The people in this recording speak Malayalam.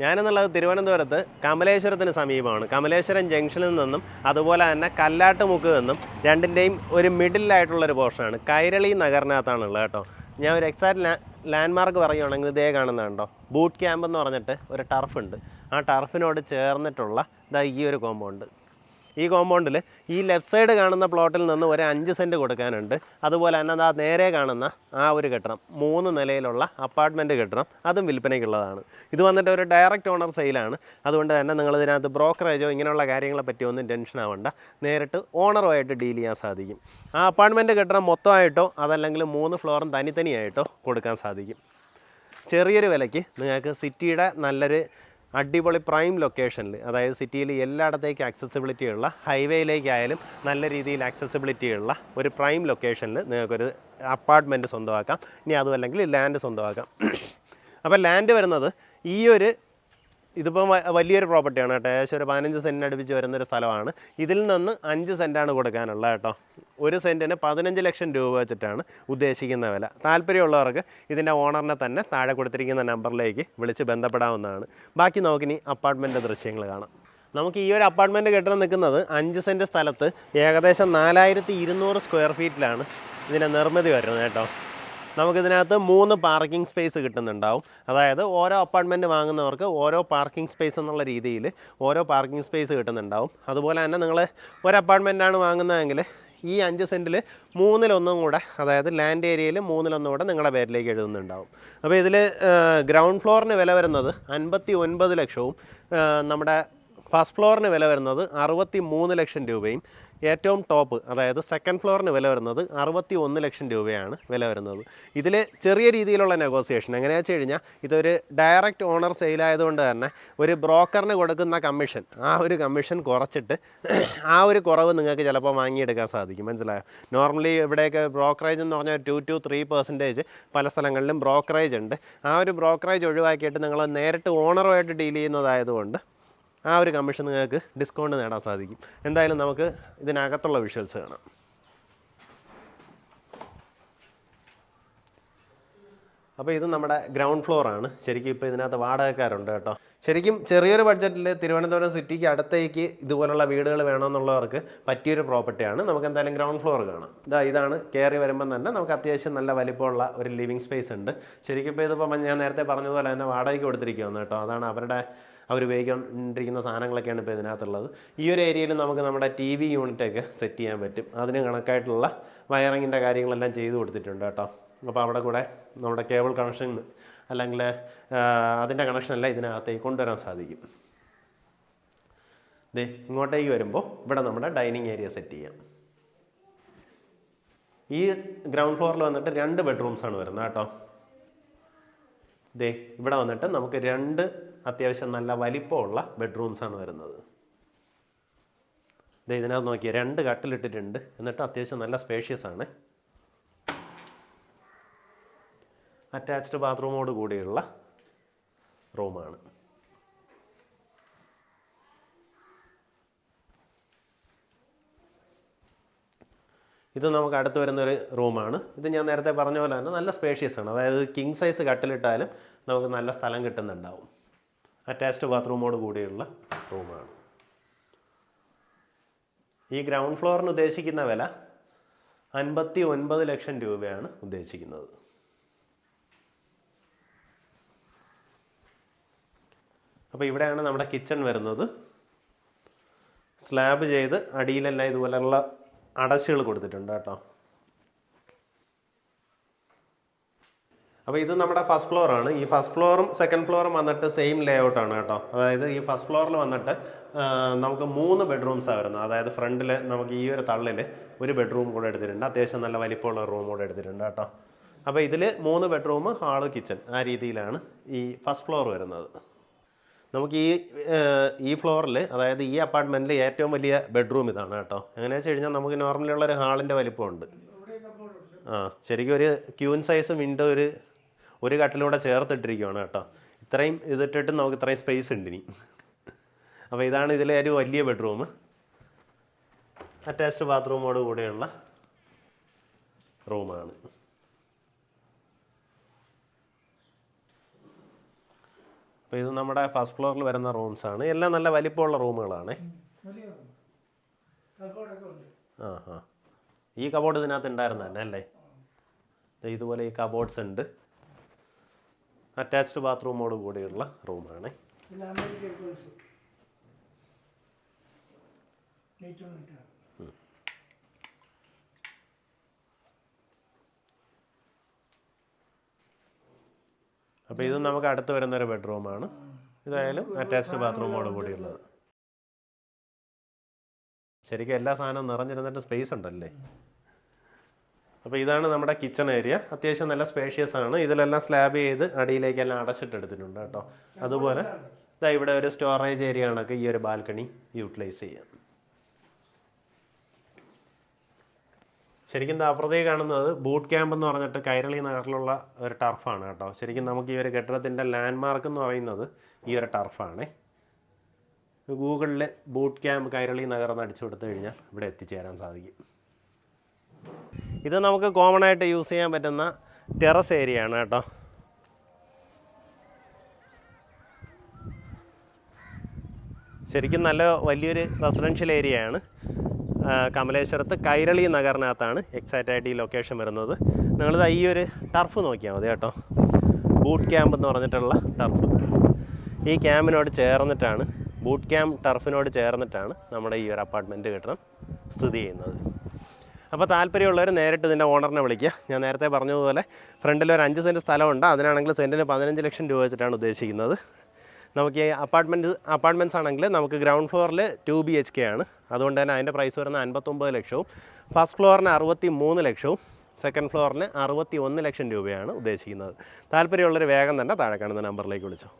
ഞാനെന്നുള്ളത് തിരുവനന്തപുരത്ത് കമലേശ്വരത്തിന് സമീപമാണ്. കമലേശ്വരം ജംഗ്ഷനിൽ നിന്നും അതുപോലെ തന്നെ കല്ലാട്ടുമുക്ക് നിന്നും രണ്ടിന്റെയും ഒരു മിഡിലായിട്ടുള്ളൊരു പോർഷനാണ്. കൈരളി നഗറിനകത്താണുള്ളത് കേട്ടോ. ഞാൻ ഒരു എക്സാക്ട് ലാ ലാൻഡ്മാർക്ക് പറയുകയാണെങ്കിൽ ഇതേ കാണുന്നുണ്ടോ ബൂട്ട് ക്യാമ്പ് എന്ന് പറഞ്ഞിട്ട് ഒരു ടർഫുണ്ട് ആ ടർഫിനോട് ചേർന്നിട്ടുള്ള ഇതാ ഈ ഒരു കോമ്പൗണ്ട് ഈ കോമ്പൗണ്ടിൽ ഈ ലെഫ്റ്റ് സൈഡ് കാണുന്ന പ്ലോട്ടിൽ നിന്ന് ഒരു അഞ്ച് സെന്റ് കൊടുക്കാനുണ്ട്. അതുപോലെ തന്നെ അതാ നേരെ കാണുന്ന ആ ഒരു കെട്ടണം മൂന്ന് നിലയിലുള്ള അപ്പാർട്ട്മെന്റ് കെട്ടണം അതും വിൽപ്പനയ്ക്കുള്ളതാണ്. ഇത് വന്നിട്ട് ഒരു ഡയറക്റ്റ് ഓണർ സെയിലാണ്. അതുകൊണ്ട് തന്നെ നിങ്ങൾ ഇതിനകത്ത് ബ്രോക്കറേജോ ഇങ്ങനെയുള്ള കാര്യങ്ങളെ പറ്റി ഒന്നും ടെൻഷൻ ആവണ്ട. നേരിട്ട് ഓണറുമായിട്ട് ഡീൽ ചെയ്യാൻ സാധിക്കും. ആ അപ്പാർട്ട്മെന്റ് കെട്ടണം മൊത്തമായിട്ടോ അതല്ലെങ്കിൽ മൂന്ന് ഫ്ലോറും തനിത്തനിയായിട്ടോ കൊടുക്കാൻ സാധിക്കും. ചെറിയൊരു വിലയ്ക്ക് നിങ്ങൾക്ക് സിറ്റിയുടെ നല്ലൊരു അടിപൊളി പ്രൈം ലൊക്കേഷനിൽ അതായത് സിറ്റിയിൽ എല്ലായിടത്തേക്കും ആക്സസിബിലിറ്റി ഉള്ള ഹൈവേയിലേക്കായാലും നല്ല രീതിയിൽ ആക്സസിബിലിറ്റി ഉള്ള ഒരു പ്രൈം ലൊക്കേഷനിൽ നിങ്ങൾക്കൊരു അപ്പാർട്ട്മെന്റ് സ്വന്തമാക്കാം. ഇനി അതുമല്ലെങ്കിൽ ലാൻഡ് സ്വന്തമാക്കാം. അപ്പോൾ ലാൻഡ് വരുന്നത് ഈ ഒരു ഇതിപ്പം വലിയൊരു പ്രോപ്പർട്ടിയാണ് കേട്ടോ. ഏകദേശം ഒരു പതിനഞ്ച് സെന്റിന് അടുപ്പിച്ച് വരുന്നൊരു സ്ഥലമാണ്. ഇതിൽ നിന്ന് അഞ്ച് സെന്റാണ് കൊടുക്കാനുള്ളത് കേട്ടോ. ഒരു സെന്റിന് പതിനഞ്ച് ലക്ഷം രൂപ വെച്ചിട്ടാണ് ഉദ്ദേശിക്കുന്ന വില. താല്പര്യമുള്ളവർക്ക് ഇതിന്റെ ഓണറിനെ തന്നെ താഴെ കൊടുത്തിരിക്കുന്ന നമ്പറിലേക്ക് വിളിച്ച് ബന്ധപ്പെടാവുന്നതാണ്. ബാക്കി നോക്കിനി അപ്പാർട്ട്മെന്റ് ദൃശ്യങ്ങൾ കാണാം. നമുക്ക് ഈ ഒരു അപ്പാർട്ട്മെന്റ് കെട്ടിടം നിൽക്കുന്നത് അഞ്ച് സെന്റ് സ്ഥലത്ത് ഏകദേശം നാലായിരത്തി ഇരുന്നൂറ് സ്ക്വയർ ഫീറ്റിലാണ് ഇതിന്റെ നിർമ്മിതി വരുന്നത് കേട്ടോ. നമുക്കിതിനകത്ത് മൂന്ന് പാർക്കിംഗ് സ്പേസ് കിട്ടുന്നുണ്ടാവും. അതായത് ഓരോ അപ്പാർട്ട്മെന്റ് വാങ്ങുന്നവർക്ക് ഓരോ പാർക്കിംഗ് സ്പേസ് എന്നുള്ള രീതിയിൽ ഓരോ പാർക്കിംഗ് സ്പേസ് കിട്ടുന്നുണ്ടാവും. അതുപോലെ തന്നെ നിങ്ങൾ ഒരു അപ്പാർട്ട്മെന്റാണ് വാങ്ങുന്നതെങ്കിൽ ഈ അഞ്ച് സെന്റിൽ മൂന്നിലൊന്നും കൂടെ അതായത് ലാൻഡ് ഏരിയയിൽ മൂന്നിലൊന്നും കൂടെ നിങ്ങളുടെ പേരിലേക്ക് എഴുതുന്നുണ്ടാവും. അപ്പോൾ ഇതിൽ ഗ്രൗണ്ട് ഫ്ലോറിന് വില വരുന്നത് അൻപത്തി ഒൻപത് ലക്ഷവും നമ്മുടെ ഫസ്റ്റ് ഫ്ലോറിന് വില വരുന്നത് അറുപത്തി മൂന്ന് ലക്ഷം രൂപയും ഏറ്റവും ടോപ്പ് അതായത് സെക്കൻഡ് ഫ്ലോറിന് വില വരുന്നത് അറുപത്തി ഒന്ന് ലക്ഷം രൂപയാണ് വില വരുന്നത്. ഇതിൽ ചെറിയ രീതിയിലുള്ള നെഗോസിയേഷൻ എങ്ങനെയാണെന്ന് വെച്ച് കഴിഞ്ഞാൽ ഇതൊരു ഡയറക്റ്റ് ഓണർ സെയിലായതുകൊണ്ട് തന്നെ ഒരു ബ്രോക്കറിന് കൊടുക്കുന്ന കമ്മീഷൻ ആ ഒരു കമ്മീഷൻ കുറച്ചിട്ട് ആ ഒരു കുറവ് നിങ്ങൾക്ക് ചിലപ്പോൾ വാങ്ങിയെടുക്കാൻ സാധിക്കും. മനസ്സിലായോ? നോർമലി ഇവിടെയൊക്കെ ബ്രോക്കറേജ് എന്ന് പറഞ്ഞാൽ ടു ടു ത്രീ പെർസെന്റേജ് പല സ്ഥലങ്ങളിലും ബ്രോക്കറേജ് ഉണ്ട്. ആ ഒരു ബ്രോക്കറേജ് ഒഴിവാക്കിയിട്ട് നിങ്ങൾ നേരിട്ട് ഓണറുമായിട്ട് ഡീൽ ചെയ്യുന്നതായതുകൊണ്ട് ആ ഒരു കമ്മീഷൻ നിങ്ങൾക്ക് ഡിസ്കൗണ്ട് നേടാൻ സാധിക്കും. എന്തായാലും നമുക്ക് ഇതിനകത്തുള്ള വിഷ്വൽസ് കാണാം. അപ്പോൾ ഇത് നമ്മുടെ ഗ്രൗണ്ട് ഫ്ലോർ ആണ്. ശരിക്കും ഇപ്പോൾ ഇതിനകത്ത് വാടകക്കാരുണ്ട് കേട്ടോ. ശരിക്കും ചെറിയൊരു ബഡ്ജറ്റിൽ തിരുവനന്തപുരം സിറ്റിക്ക് അടുത്തേക്ക് ഇതുപോലുള്ള വീടുകൾ വേണമെന്നുള്ളവർക്ക് പറ്റിയൊരു പ്രോപ്പർട്ടിയാണ് നമുക്ക് എന്തായാലും ഗ്രൗണ്ട് ഫ്ലോർ കാണാം. ഇതാ ഇതാണ് കയറി വരുമ്പം തന്നെ നമുക്ക് അത്യാവശ്യം നല്ല വലിപ്പമുള്ള ഒരു ലിവിങ് സ്പേസ് ഉണ്ട്. ശരിക്കും ഇപ്പോൾ ഇതിപ്പോൾ ഞാൻ നേരത്തെ പറഞ്ഞതുപോലെ തന്നെ വാടകയ്ക്ക് കൊടുത്തിരിക്കുകയാണ് കേട്ടോ. അതാണ് അവരുടെ അവർ ഉപയോഗിക്കൊണ്ടിരിക്കുന്ന സാധനങ്ങളൊക്കെയാണ് ഇപ്പോൾ ഇതിനകത്തുള്ളത്. ഈ ഒരു ഏരിയയിൽ നമുക്ക് നമ്മുടെ ടി വി യൂണിറ്റൊക്കെ സെറ്റ് ചെയ്യാൻ പറ്റും. അതിന് കണക്കായിട്ടുള്ള വയറിങ്ങിന്റെ കാര്യങ്ങളെല്ലാം ചെയ്തു കൊടുത്തിട്ടുണ്ട് കേട്ടോ. അപ്പോൾ അവിടെ കൂടെ നമ്മുടെ കേബിൾ കണക്ഷൻ അല്ലെങ്കിൽ അതിന്റെ കണക്ഷനല്ല ഇതിനകത്തേക്ക് കൊണ്ടുവരാൻ സാധിക്കും. ദേ ഇങ്ങോട്ടേക്ക് വരുമ്പോൾ ഇവിടെ നമ്മുടെ ഡൈനിങ് ഏരിയ സെറ്റ് ചെയ്യാം. ഈ ഗ്രൗണ്ട് ഫ്ലോറിൽ വന്നിട്ട് രണ്ട് ബെഡ്റൂംസ് ആണ് വരുന്നത് കേട്ടോ. ദേ ഇവിടെ വന്നിട്ട് നമുക്ക് രണ്ട് അത്യാവശ്യം നല്ല വലിപ്പമുള്ള ബെഡ്റൂംസ് ആണ് വരുന്നത്. ദേ ഇതിനകത്ത് നോക്കിയാൽ രണ്ട് കട്ടിലിട്ടിട്ടുണ്ട്. എന്നിട്ട് അത്യാവശ്യം നല്ല സ്പേഷ്യസ് ആണ്. അറ്റാച്ച്ഡ് ബാത്റൂമോട് കൂടിയുള്ള റൂമാണ്. ഇത് നമുക്ക് അടുത്ത് വരുന്നൊരു റൂമാണ്. ഇത് ഞാൻ നേരത്തെ പറഞ്ഞ പോലെ തന്നെ നല്ല സ്പേഷ്യസ് ആണ്. അതായത് കിങ് സൈസ് കട്ടിലിട്ടാലും നമുക്ക് നല്ല സ്ഥലം കിട്ടുന്നുണ്ടാവും. അറ്റാച്ച്ഡ് ബാത്റൂമോട് കൂടിയുള്ള റൂമാണ്. ഈ ഗ്രൗണ്ട് ഫ്ലോറിന് ഉദ്ദേശിക്കുന്ന വില അൻപത്തി ഒൻപത് ലക്ഷം രൂപയാണ് ഉദ്ദേശിക്കുന്നത്. അപ്പോൾ ഇവിടെയാണ് നമ്മുടെ കിച്ചൺ വരുന്നത്. സ്ലാബ് ചെയ്ത് അടിയിലെല്ലാം ഇതുപോലെയുള്ള അടച്ചുകൾ കൊടുത്തിട്ടുണ്ട് കേട്ടോ. അപ്പോൾ ഇത് നമ്മുടെ ഫസ്റ്റ് ഫ്ലോർ ആണ്. ഈ ഫസ്റ്റ് ഫ്ലോറും സെക്കൻഡ് ഫ്ലോറും വന്നിട്ട് സെയിം ലേ ഔട്ടാണ് കേട്ടോ. അതായത് ഈ ഫസ്റ്റ് ഫ്ലോറിൽ വന്നിട്ട് നമുക്ക് മൂന്ന് ബെഡ്റൂംസാണ് വരുന്നത്. അതായത് ഫ്രണ്ടിൽ നമുക്ക് ഈ ഒരു തള്ളിൽ ഒരു ബെഡ്റൂം കൂടെ എടുത്തിട്ടുണ്ട്. അത്യാവശ്യം നല്ല വലിപ്പമുള്ള റൂം കൂടെ എടുത്തിട്ടുണ്ട് കേട്ടോ. അപ്പോൾ ഇതിൽ മൂന്ന് ബെഡ്റൂം ഹാൾ കിച്ചൺ ആ രീതിയിലാണ് ഈ ഫസ്റ്റ് ഫ്ലോർ വരുന്നത്. നമുക്ക് ഈ ഈ ഫ്ലോറിൽ അതായത് ഈ അപ്പാർട്ട്മെന്റിൽ ഏറ്റവും വലിയ ബെഡ്റൂം ഇതാണ് കേട്ടോ. എങ്ങനെയാണെന്ന് വെച്ച് കഴിഞ്ഞാൽ നമുക്ക് നോർമലി ഉള്ള ഒരു ഹാളിന്റെ വലിപ്പമുണ്ട്. ആ ശരിക്കും ഒരു ക്യൂൻ സൈസ് വിൻഡോ ഒരു ഒരു കട്ടിലൂടെ ചേർത്തിട്ടിരിക്കുകയാണ് കേട്ടോ. ഇത്രയും ഇതിട്ടിട്ട് നമുക്ക് ഇത്രയും സ്പേസ് ഉണ്ട് ഇനി. അപ്പോൾ ഇതാണ് ഇതിലെ ഒരു വലിയ ബെഡ്റൂം. അറ്റാച്ച്ഡ് ബാത്റൂമോട് കൂടെയുള്ള റൂമാണ്. അപ്പോൾ ഇത് നമ്മുടെ ഫസ്റ്റ് ഫ്ലോറിൽ വരുന്ന റൂംസ് ആണ്. എല്ലാം നല്ല വലിപ്പമുള്ള റൂമുകളാണ്. ആ ആ ഈ കബോർഡ് ഇതിനകത്ത് ഉണ്ടായിരുന്ന തന്നെ അല്ലേ? ഇതുപോലെ ഈ കബോർഡ്സ് ഉണ്ട്. അറ്റാച്ച്ഡ് ബാത്റൂമോട് കൂടിയുള്ള റൂമാണ്. ഇത് അപ്പോൾ ഇത് നമുക്ക് അടുത്ത് വരുന്ന ഒരു ബെഡ്റൂമാണ്. ഇതായാലും അറ്റാച്ച്ഡ് ബാത്റൂമോട് കൂടിയുള്ളത്. ശരിക്കും എല്ലാ സാധനവും നിറഞ്ഞിരുന്നിട്ട് സ്പേസ് ഉണ്ടല്ലേ? അപ്പോൾ ഇതാണ് നമ്മുടെ കിച്ചൺ ഏരിയ അത്യാവശ്യം നല്ല സ്പേഷ്യസ് ആണ്. ഇതിലെല്ലാം സ്ലാബ് ചെയ്ത് അടിയിലേക്കെല്ലാം അടച്ചിട്ട് എടുത്തിട്ടുണ്ട് കേട്ടോ. അതുപോലെ ഇതാ ഇവിടെ ഒരു സ്റ്റോറേജ് ഏരിയ കണക്ക് ഈ ഒരു ബാൽക്കണി യൂട്ടിലൈസ് ചെയ്യാം. ശരിക്കും ദാ അപ്പുറത്തേക്ക് കാണുന്നത് ബൂട്ട് ക്യാമ്പ് എന്ന് പറഞ്ഞിട്ട് കൈരളി നഗറിലുള്ള ഒരു ടർഫാണ് കേട്ടോ. ശരിക്കും നമുക്ക് ഈ ഒരു കെട്ടിടത്തിന്റെ ലാൻഡ് മാർക്ക് എന്ന് പറയുന്നത് ഈ ഒരു ടർഫാണ് ഗൂഗിളിൽ ബൂട്ട് ക്യാമ്പ് കൈരളി നഗർ എന്ന് അടിച്ചു കൊടുത്തു കഴിഞ്ഞാൽ ഇവിടെ എത്തിച്ചേരാൻ സാധിക്കും. ഇത് നമുക്ക് കോമൺ ആയിട്ട് യൂസ് ചെയ്യാൻ പറ്റുന്ന ടെറസ് ഏരിയ ആണ് കേട്ടോ. ശരിക്കും നല്ല വലിയൊരു റെസിഡൻഷ്യൽ ഏരിയയാണ് കമലേശ്വരത്ത് കൈരളി നഗറിനകത്താണ് എക്സാക്റ്റ് ആയിട്ട് ഈ ലൊക്കേഷൻ വരുന്നത്. നിങ്ങളിത് ഈ ഒരു ടർഫ് നോക്കിയാൽ മതി കേട്ടോ. ബൂട്ട് ക്യാമ്പ് എന്ന് പറഞ്ഞിട്ടുള്ള ടർഫ് ഈ ക്യാമ്പിനോട് ചേർന്നിട്ടാണ് ബൂട്ട് ക്യാമ്പ് ടർഫിനോട് ചേർന്നിട്ടാണ് നമ്മുടെ ഈ ഒരു അപ്പാർട്ട്മെന്റ് കെട്ടിടം സ്ഥിതി ചെയ്യുന്നത്. അപ്പോൾ താല്പര്യമുള്ളവർ നേരിട്ട് ഇതിന്റെ ഓണറിനെ വിളിക്കുക. ഞാൻ നേരത്തെ പറഞ്ഞതുപോലെ ഫ്രണ്ടിൽ ഒരു അഞ്ച് സെന്റ് സ്ഥലമുണ്ട്. അതിനാണെങ്കിൽ സെന്റിന് പതിനഞ്ച് ലക്ഷം രൂപ വെച്ചിട്ടാണ് ഉദ്ദേശിക്കുന്നത്. നമുക്ക് ഈ അപ്പാർട്ട്മെന്റ് അപ്പാർട്ട്മെന്റ്സ് ആണെങ്കിൽ നമുക്ക് ഗ്രൗണ്ട് ഫ്ലോറിൽ ടു ബി എച്ച് കെ ആണ്. അതുകൊണ്ട് തന്നെ അതിന്റെ പ്രൈസ് വരുന്ന അൻപത്തൊമ്പത് ലക്ഷവും. ഫസ്റ്റ് ഫ്ലോറിന് അറുപത്തി മൂന്ന് ലക്ഷവും. സെക്കൻഡ് ഫ്ലോറിന് അറുപത്തി ഒന്ന് ലക്ഷം രൂപയാണ് ഉദ്ദേശിക്കുന്നത്. താല്പര്യമുള്ളൊരു വേഗം തന്നെ താഴെ കാണുന്ന നമ്പറിലേക്ക് വിളിച്ചോ.